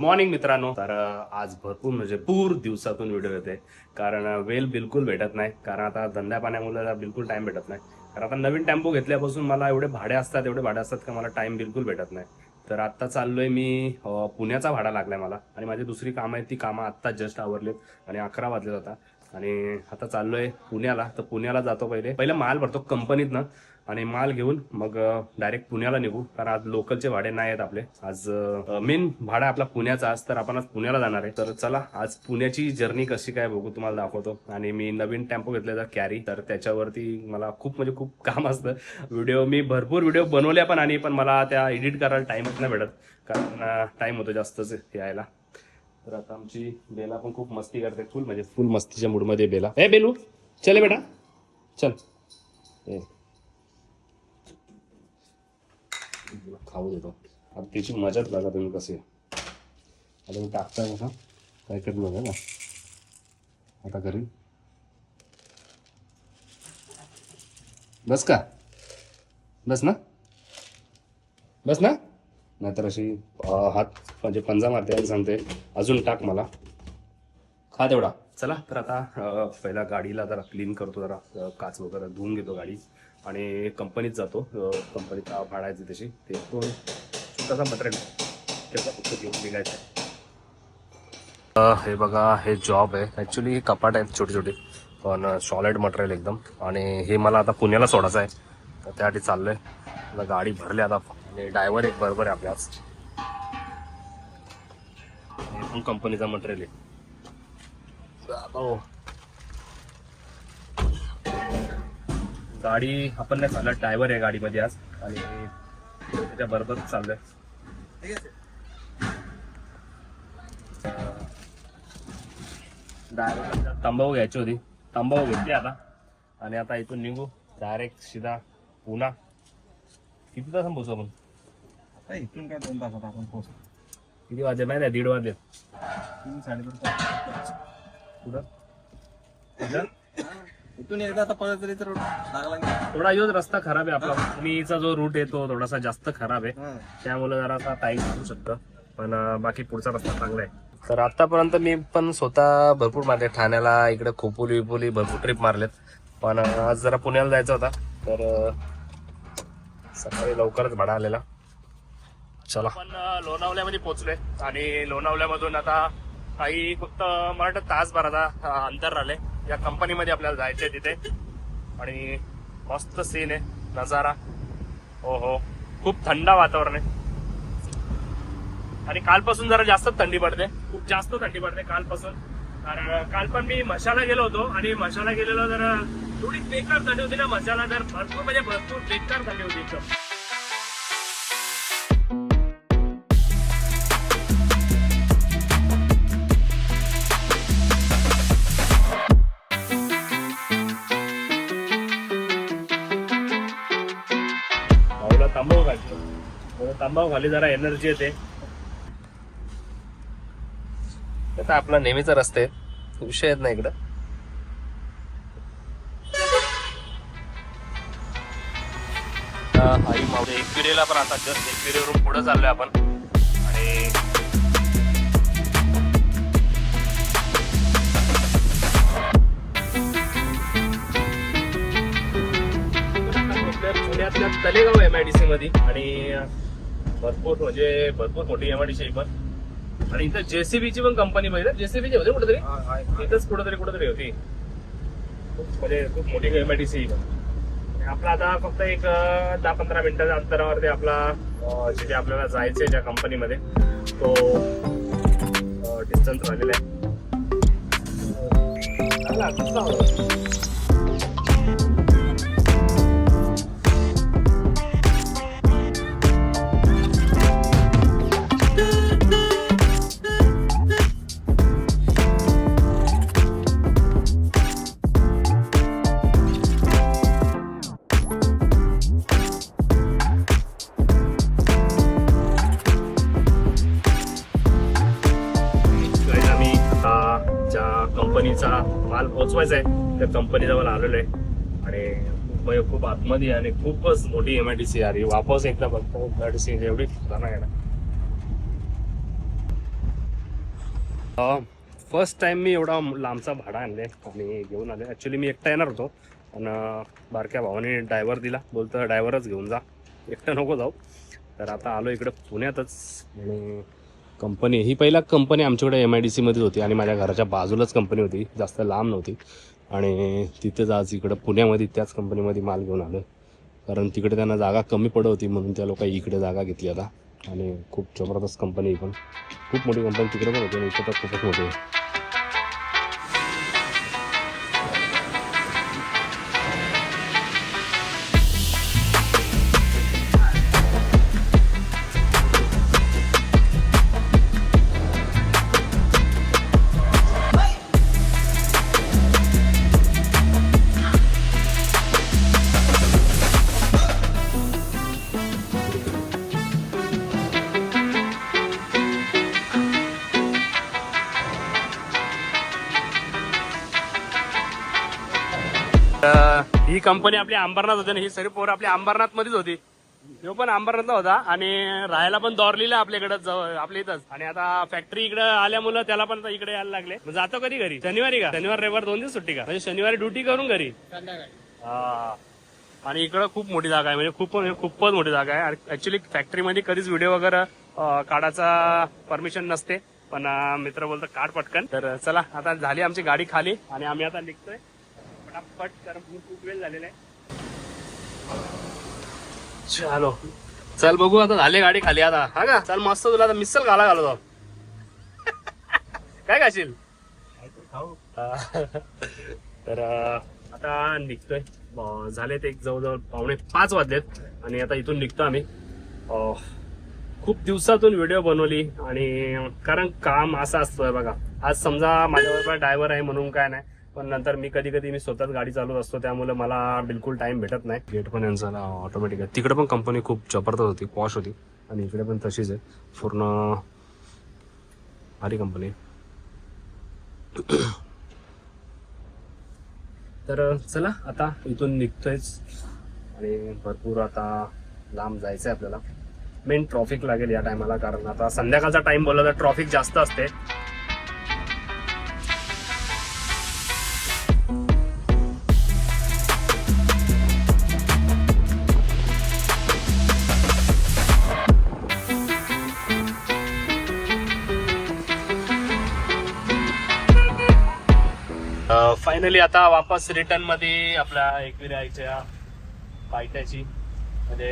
Morning मित्रांनो. तर आज भरपूर म्हणजे पूर दिवसातून व्हिडिओ येते कारण वेल बिलकुल भेटत नाही. कारण आता धंद्या पाण्यामुळे बिलकुल टाइम भेटत नाही. कारण आता नवीन टेम्पो घेतल्यापासून मला एवढे भाडे असतात एवढे भाडे असतात का मला टाइम बिलकुल भेटत नाही. तर आत्ता चाललोय मी पुण्याचा भाडा लागलाय मला. आणि माझी दुसरी कामं आहेत ती कामं आत्ता जस्ट आवरलीत. आणि अकरा वाजले आता. आणि आता चाललोय पुण्याला. तर पुण्याला जातो पहिले. पहिले माल भरतो कंपनीतनं. आणि माल घेऊन मग डायरेक्ट पुण्याला निघू. कारण आज लोकलचे भाडे नाही आहेत आपले. आज मेन भाडा आपला पुण्याचा आज तर आपण आज पुण्याला जाणार आहे. तर चला आज पुण्याची जर्नी कशी काय बघू तुम्हाला दाखवतो. आणि मी नवीन टेम्पो घेतलेला कॅरी तर त्याच्यावरती मला खूप म्हणजे खूप काम असतं. व्हिडिओ मी भरपूर व्हिडिओ बनवल्या पण आणि पण मला त्या एडिट करायला टाइमच नाही भेटत. कारण टाइम होतो जास्तच यायला. तर आता आमची बेला पण खूप मस्ती करते. फुल म्हणजे फुल मस्तीच्या मूडमध्ये बेला. ए बेलू चले बेटा. चल. ए तुला खाऊ देतो आता त्याची मजाच बघा तुम्ही कसे आता मी टाकता काय करत मध्ये ना आता घरी बस का बस ना बस ना नाहीतर अशी हात म्हणजे पंजा मारते आणि सांगते अजून टाक मला खा तेवढा चला तर आता पहिला गाडीला जरा क्लीन करतो जरा काच वगैरे धुवून घेतो गाडी आणि कंपनीत जातो. कंपनीत भाडा आहे त्याची ते पण छोटासा मटेरियल त्याचा फक्त घेऊन निघायचं आहे. हे बघा हे जॉब आहे. ॲक्च्युली हे कपाट आहेत छोटे छोटे पण सॉलिड मटेरियल एकदम. आणि हे मला आता पुण्याला सोडायचं आहे. तर त्यासाठी चाललं आहे मला गाडी भरली आता. आणि ड्रायव्हर एक बरोबर आहे आपल्यास हे पण कंपनीचा मटेरियल आहे. गाडी आपण नाही चाललं ड्रायव्हर आहे गाडीमध्ये आज. आणि त्याच्या बरोबर चाललंय. ड्रायव्हर तंबाखू घ्यायची होती. तंबाखू घेतली आता. आणि आता इथून निघू. डायरेक्ट सीधा पुणा. किती तास पोहोचू आपण? इथून काय दोन तासात आपण पोहोचतो किती वाजे माहिती आहे? दीड वाजले. तीन साडेतीन तास. कुठं? इथून एकदा आता परत तरी तर लागला की थोडा योच रस्ता खराब आहे आपला. पुणेचा जो रूट आहे तो थोडासा जास्त खराब आहे. हा. त्यामुळे जरा टाईम लागू शकतं. पण अं, बाकी पुढचा रस्ता चांगला आहे. तर आतापर्यंत मी पण स्वतः भरपूर मारले. ठाण्याला इकडे खोपोली विपोली भरपूर ट्रिप मारलेत. पण अं, आज जरा पुण्याला जायचं होता. तर अं, सकाळी लवकरच भाडा आलेला. चला. आपण लोणावल्यामध्ये पोहोचलोय. आणि लोणावल्यामधून आता काही फक्त मला वाटतं तासभराचा अंतर राहिले. या कंपनीमध्ये आपल्याला जायचंय तिथे. आणि मस्त सीन आहे नजारा. हो हो खूप थंड वातावरण आहे. आणि कालपासून जरा जास्त थंडी पडते. खूप जास्त थंडी पडते कालपासून. कारण काल पण मी मशाला गेलो होतो आणि मशाला गेलेलो जरा थोडी बेकार थंडी होती ना. मशाला तर भरपूर म्हणजे भरपूर बेकार थंडी होती एकदम. थोडं खाली जरा एनर्जी येते. आता आपला नेहमीचा रस्ता आहे. विषय येत नाही इकडं. आई मावडे एकविरेला पण आता जस्ट एकविरेवरून पुढे चाललोय आपण. आणि पुण्यातल्या Talegaon M I D C मध्ये आणि भरपूर म्हणजे भरपूर मोठी एम आय डी सी पण. आणि इथं जेसीबीची पण कंपनी पाहिजे जेसीबीची होती कुठेतरी. इथंच कुठेतरी कुठेतरी होती. खूप म्हणजे खूप मोठी एम आय डी सी पण. आपला आता फक्त एक दहा पंधरा मिनिटाच्या अंतरावरती आपला जिथे आपल्याला जायचंय ज्या कंपनीमध्ये तो डिस्टन्स राहिलेला आहे. त्या कंपनी जवळ आलेलो आहे. आणि खूप म्हणजे आतमध्ये आणि खूपच मोठी एम आय डी सी आली वापस एकदा बघतो. एम आय डी सी एवढी ठिकाणं आहे ना. फर्स्ट टाइम मी एवढा लांबचा भाडा आणले आणि घेऊन आले ॲक्च्युली मी एकटा येणार होतो. पण बारक्या भावाने ड्रायव्हर दिला. बोलतो ड्रायव्हरच घेऊन जा. एकटा नको जाऊ. तर आता आलो इकडे पुण्यातच. आणि कंपनी ही पहिला कंपनी आमच्याकडे एम आय डी सीमध्ये होती. आणि माझ्या घराच्या बाजूलाच कंपनी होती. जास्त लांब नव्हती. आणि तिथेच आज इकडं पुण्यामध्ये त्याच कंपनीमध्ये माल घेऊन आलो कारण तिकडे त्यांना जागा कमी पडत होती म्हणून त्या लोकांनी इकडे जागा घेतली आता. आणि खूप जबरदस्त कंपनी पण. खूप मोठी कंपनी तिकडे पण होती आणि इथं तर खूपच मोठी आहे. ही कंपनी आपली अंबरनाथ होती ना ही सरी पोर आपली अंबरनाथ मध्येच होती. तो पण अंबरनाथला होता आणि राहायला पण दौरलीला आपल्याकडे आपल्या इथंच. आणि आता फॅक्टरी इकडे आल्यामुळे त्याला पण इकडे यायला लागले. जातो कधी घरी? शनिवारी का? शनिवार रविवार दोन दिवस सुट्टी का? म्हणजे शनिवारी ड्युटी करून घरी? हा. आणि इकडं खूप मोठी जागा आहे. म्हणजे खूप खूपच मोठी जागा आहे. ऍक्च्युली फॅक्टरीमध्ये कधीच व्हिडिओ वगैरे काढायचा परमिशन नसते. पण मित्र बोलतो काढ पटकन. तर चला आता झाली आमची गाडी खाली आणि आम्ही आता निघतोय. पट कारण खूप वेळ झालेला आहे. चलो. चल बघू आता झाले गाडी खाली आता. हा का? चल मस्त तुला आता मिसल घाला घालतो. काय खाशील? तर आता निघतोय. झालेत एक जवळजवळ पावणे पाच वाजलेत आणि आता इथून निघतो आम्ही. अं, खूप दिवसातून व्हिडिओ बनवली आणि कारण काम असं असतं बघा. आज समजा माझ्याबरोबर ड्रायव्हर आहे म्हणून काय नाही. पण नंतर मी कधी कधी मी स्वतःच गाडी चालवत असतो त्यामुळे मला बिलकुल टाइम भेटत नाही. गेट पण यांचा ऑटोमॅटिक आहे. तिकडे पण कंपनी खूप जबरदस्त होती पॉश होती. आणि इकडे पण तशीच आहे. पूर्ण भारी कंपनी तर चला आता इथून निघतोयच. आणि भरपूर आता लांब जायचं आहे आपल्याला. मेन ट्रॉफिक लागेल या टायमाला कारण आता संध्याकाळचा टाइम बोलला तर ट्रॉफिक जास्त असते. फायनली आता वापस रिटर्नमध्ये आपल्या एकविरायच्या पायथ्याची म्हणजे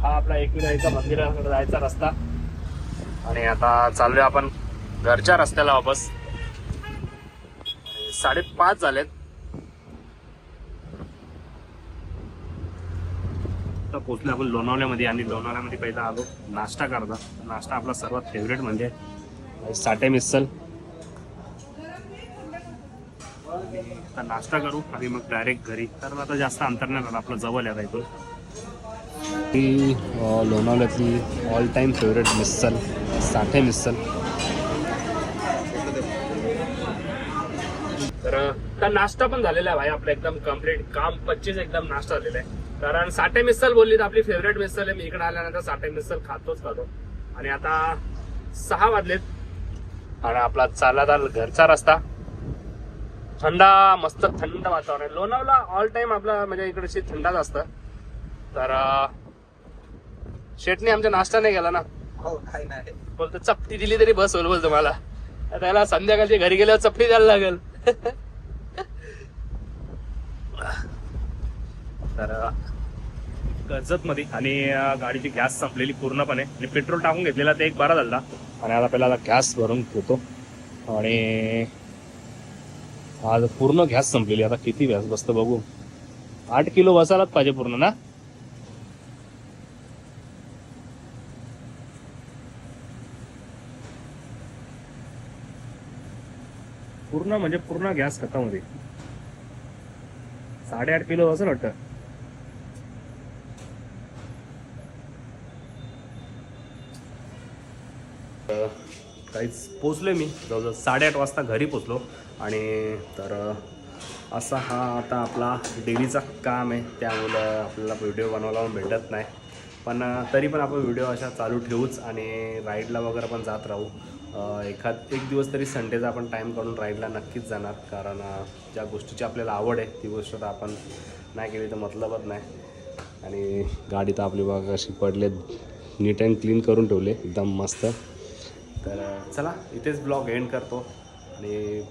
हा आपला एकविराईचा मंदिराकडे जायचा रस्ता. आणि आता चाललोय आपण घरच्या रस्त्याला वापस. साडेपाच झालेत. आता पोचलो आपण लोणावल्यामध्ये आणि लोणावल्यामध्ये पहिला आलो. नाश्ता करता नाश्ता आपला सर्वात फेवरेट म्हणजे साठे मिसल आता नाश्ता करू. आणि मग डायरेक्ट घरी. कारण आता जास्त अंतर नाही झालं आपलं जवळ आहे इथून. ही लोणावल्यातली all time favourite misal Sathe misal तर नाश्ता पण झालेला आहे भाई. आपला एकदम कंप्लीट काम पच्चीस एकदम नाश्ता झालेला आहे. कारण साठे मिसल बोलली तर आपली फेवरेट मिसल आहे. मी इकडे आल्यानंतर साठे मिसल खातोच खातो. आणि आता सहा वाजलेत. आणि आपला चालला घरचा रस्ता. थंडा मस्त थंड वातावरण आहे. लोणावला ऑल टाइम आपला म्हणजे इकडे थंडाच असतं. तर शेटने आमचा नाश्ता नाही केला ना. हो काही नाही. बोलतो चपटी दिली तरी बस होईल बोलतो मला. आता त्याला संध्याकाळची घरी गेल्यावर चपटी द्यायला लागेल. तर कर्जत मध्ये आणि गाडीची गॅस संपलेली पूर्णपणे. आणि पेट्रोल टाकून घेतलेला ते एक बरा झाला. आणि आता पहिला गॅस भरून घेतो आणि आज पूर्ण गॅस संपलेली. आता किती गॅस बसतं बघू. आठ किलो बसायलाच पाहिजे पूर्ण ना? पूर्ण म्हणजे पूर्ण गॅस खतामध्ये. साडेआठ किलो असं वाटतं. काहीच पोचलो मी. जवळजवळ साडेआठ वाजता घरी पोचलो आणि तर असा हा आता आपला डेलीचा काम आहे. त्यामुळं आपल्याला व्हिडिओ बनवायला भेटत नाही. पण तरी पण आपण व्हिडिओ अशा चालू ठेवूच आणि राईडला वगैरे पण जात राहू. एखाद एक दिवस तरी संडेचा आपण टाईम काढून राईडला नक्कीच जाणार. कारण ज्या गोष्टीची आपल्याला आवड आहे ती गोष्ट तर आपण नाही केली तर मतलबच नाही. आणि गाडी तर आपली बघा अशी पडले नीट अँड क्लीन करून ठेवले. एकदम मस्त. तर चला इथेच ब्लॉग एंड करतो. आणि